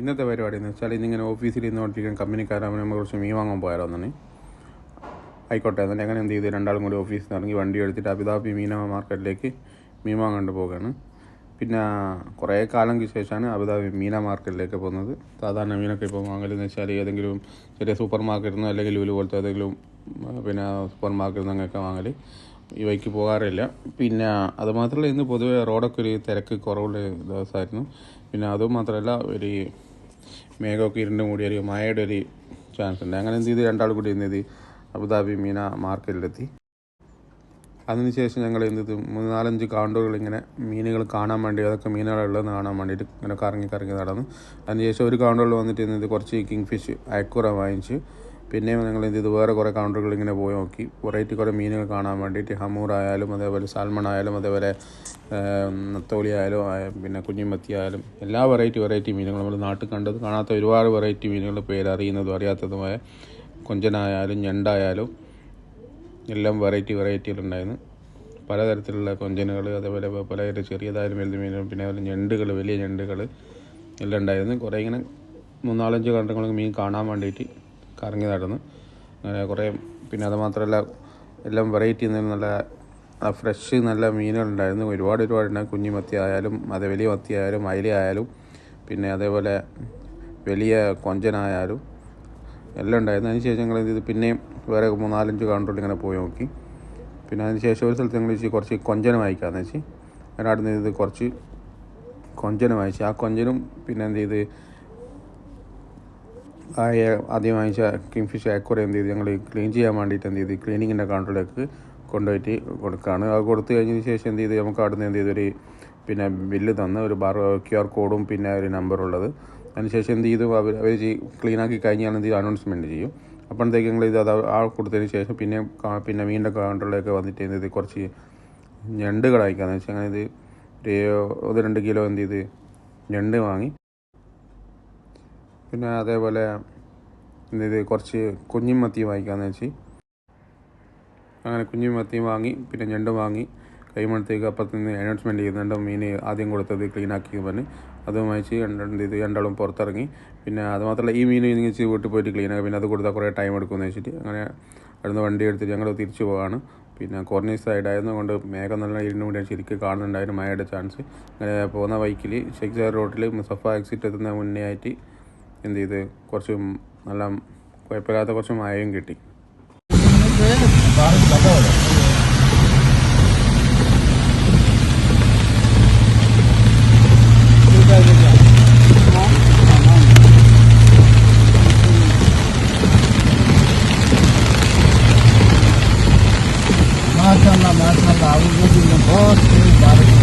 ഇന്നത്തെ പരിപാടി എന്ന് വെച്ചാൽ ഇന്നിങ്ങനെ ഓഫീസിൽ ഇരുന്നോണ്ടിരിക്കുന്ന കമ്പനിക്കാരാകുമ്പോൾ നമ്മൾ കുറച്ച് മീൻ വാങ്ങാൻ പോയാലോ എന്നാണ് ആയിക്കോട്ടെ എന്നിട്ട് അങ്ങനെ എന്ത് ചെയ്തു? രണ്ടാളും കൂടി ഓഫീസിൽ നിന്ന് ഇറങ്ങി വണ്ടി എടുത്തിട്ട് അബിതാബി മീന മാർക്കറ്റിലേക്ക് മീൻ വാങ്ങാണ്ട് പോവുകയാണ്. പിന്നെ കുറേ കാലങ്ങൾക്ക് ശേഷമാണ് അബുദാബി മീന മാർക്കറ്റിലേക്ക് പോകുന്നത്. സാധാരണ മീനൊക്കെ ഇപ്പോൾ വാങ്ങലെന്ന് വെച്ചാൽ ഏതെങ്കിലും ചെറിയ സൂപ്പർ മാർക്കറ്റിൽ നിന്ന് അല്ലെങ്കിൽ ലുലു പോലത്തെ ഏതെങ്കിലും പിന്നെ സൂപ്പർ മാർക്കറ്റിൽ നിന്നൊക്കെ വാങ്ങൽ ഈ വഴിക്ക് പോകാറില്ല. പിന്നെ അത് മാത്രമല്ല ഇന്ന് പൊതുവേ റോഡൊക്കെ ഒരു തിരക്ക് കുറവുള്ള ദിവസമായിരുന്നു. പിന്നെ അതും മാത്രമല്ല ഒരു മേഘമൊക്കെ ഇരുണ്ട് മൂടിയ ഒരു മഴയുടെ ഒരു ചാൻസ് ഉണ്ട്. അങ്ങനെ എന്ത് ചെയ്ത്? രണ്ടാൾ കൂടി എന്ത് ചെയ്ത്? അബുദാബി മീന മാർക്കറ്റിലെത്തി. അതിനുശേഷം ഞങ്ങൾ എന്ത് ചെയ്തു? മൂന്ന് നാലഞ്ച് കൗണ്ടറുകൾ ഇങ്ങനെ മീനുകൾ കാണാൻ വേണ്ടി അതൊക്കെ മീനുകളുള്ളതെന്ന് കാണാൻ വേണ്ടിയിട്ട് ഇങ്ങനെ കറങ്ങി കറങ്ങി നടന്നു. അതിനുശേഷം ഒരു കൗണ്ടറിൽ വന്നിട്ട് എന്ത് കുറച്ച് കിങ് ഫിഷ് അയക്കുറ വാങ്ങിച്ച് പിന്നെയും ഞങ്ങൾ എന്ത് ചെയ്തു? വേറെ കുറേ കൗണ്ടറുകൾ ഇങ്ങനെ പോയി നോക്കി. വെറൈറ്റി കുറേ മീനുകൾ കാണാൻ വേണ്ടിയിട്ട് ഹമൂർ ആയാലും അതേപോലെ സാൽമൺ ആയാലും അതേപോലെ നത്തോലി ആയാലും പിന്നെ കുഞ്ഞിമത്തി ആയാലും എല്ലാ വെറൈറ്റി വെറൈറ്റി മീനുകൾ നമ്മൾ നാട്ടിൽ കണ്ടത്. കാണാത്ത ഒരുപാട് വെറൈറ്റി മീനുകളുടെ പേര് അറിയുന്നതും അറിയാത്തതുമായ കൊഞ്ചനായാലും ഞണ്ടായാലും എല്ലാം വെറൈറ്റി വെറൈറ്റികളുണ്ടായിരുന്നു പലതരത്തിലുള്ള കൊഞ്ചനുകൾ അതേപോലെ പല ചെറിയതായാലും വലുത് മീനുകൾ പിന്നെ അതുപോലെ ഞണ്ടുകൾ വലിയ ഞണ്ടുകൾ എല്ലാം ഉണ്ടായിരുന്നു. കുറേ ഇങ്ങനെ മൂന്നാലഞ്ച് കണ്ടങ്ങൾ മീൻ കാണാൻ വേണ്ടിയിട്ട് കറങ്ങി നടന്നു അങ്ങനെ കുറേ പിന്നെ അത് മാത്രമല്ല എല്ലാം വെറൈറ്റി നല്ല ഫ്രഷ് നല്ല മീനുകളുണ്ടായിരുന്നു ഒരുപാട് ഒരുപാട് കുഞ്ഞു മത്തി ആയാലും അത് വലിയ മത്തി ആയാലും അയില ആയാലും പിന്നെ അതേപോലെ വലിയ കൊഞ്ചനായാലും എല്ലാം ഉണ്ടായിരുന്നു. അതിന് ശേഷം ഞങ്ങൾ ചെയ്തു? പിന്നെയും വേറെ മൂന്നാലഞ്ച് കൗണ്ടറിൽ ഇങ്ങനെ പോയി നോക്കി. പിന്നെ അതിന് ശേഷം ഒരു സ്ഥലത്ത് ഞങ്ങൾ വെച്ച് കുറച്ച് കൊഞ്ചന വാങ്ങിക്കാമെന്ന് വെച്ച്. അങ്ങനെ അവിടെ നിന്ന് ഇത് കുറച്ച് കൊഞ്ചന വാങ്ങിച്ചു. ആ കൊഞ്ചനും പിന്നെ എന്ത് ചെയ്ത്? ആദ്യം വാങ്ങിച്ച കിങ് ഫിഷ് അയക്കുറ എന്ത് ചെയ്ത്? ഞങ്ങൾ ക്ലീൻ ചെയ്യാൻ വേണ്ടിയിട്ട് എന്ത് ചെയ്ത്? ക്ലീനിങ്ങിന്റെ കൗണ്ടറിലേക്ക് കൊണ്ടുപോയിട്ട് കൊടുക്കുകയാണ് അത് കൊടുത്തു കഴിഞ്ഞതിന് ശേഷം എന്ത് ചെയ്ത്? നമുക്ക് അവിടുന്ന് എന്ത് ചെയ്തൊരു പിന്നെ ബില്ല് തന്ന് ഒരു ബാർ ക്യു ആർ കോഡും പിന്നെ ഒരു നമ്പറുള്ളത് അതിനുശേഷം എന്ത് ചെയ്തു? അവർ അവർ ക്ലീനാക്കി കഴിഞ്ഞാൽ എന്ത് ചെയ്യും അനൗൺസ്മെന്റ് ചെയ്യും. അപ്പോഴത്തേക്ക് ഞങ്ങൾ ഇത് അത് ആ കൊടുത്തതിന് ശേഷം പിന്നെ പിന്നെ വീണ്ടും കൗണ്ടറിലേക്ക് വന്നിട്ട് എന്ത് ചെയ്ത്? കുറച്ച് ഞണ്ട് കടായിക്കാന്ന് വെച്ചാൽ അങ്ങനെ ഇത് ഒരു രണ്ട് കിലോ എന്ത് ചെയ്ത്? ഞണ്ട് വാങ്ങി പിന്നെ അതേപോലെ ഇത് കുറച്ച് കുഞ്ഞും മത്തിയും വാങ്ങിക്കാന്ന് വെച്ച്. അങ്ങനെ കുഞ്ഞും മത്തിയും വാങ്ങി പിന്നെ ഞണ്ടും വാങ്ങി. കൈമണത്തേക്ക് അപ്പുറത്ത് നിന്ന് അനൗൺസ്മെന്റ് ചെയ്യുന്നുണ്ട്. മീൻ ആദ്യം കൊടുത്തത് ക്ലീൻ ആക്കി പറഞ്ഞ്. അതും വാങ്ങിച്ച് രണ്ട് ഇത് രണ്ടാളും പുറത്തിറങ്ങി. പിന്നെ അത് മാത്രമല്ല ഈ മീൻ ഇങ്ങനെ വീട്ടിൽ പോയിട്ട് ക്ലീൻ ആക്കി. പിന്നെ അത് കൊടുത്താൽ കുറേ ടൈം എടുക്കുമെന്ന് വെച്ചിട്ട് അങ്ങനെ അവിടുന്ന് വണ്ടി എടുത്തിട്ട് ഞങ്ങൾ തിരിച്ചു പോവാണ്. പിന്നെ കുറഞ്ഞ സൈഡായിരുന്നു കൊണ്ട് മേഘം നല്ല ഇരുന്ന് കൂടി ശരിക്കും കാണുന്നുണ്ടായിരുന്നു. മഴയുടെ ചാൻസ് അങ്ങനെ പോകുന്ന ബൈക്കിൽ ഷെയ്ഖ് റോഡിൽ മുസഫ എക്സിറ്റ് എത്തുന്ന മുന്നേ ആയിട്ട് എന്ത് ചെയ്ത് കുറച്ച് നല്ല കുഴപ്പമില്ലാത്ത കുറച്ച് മഴയും കിട്ടി माशाल्लाह माशाल्लाह आपको दिन में बहुत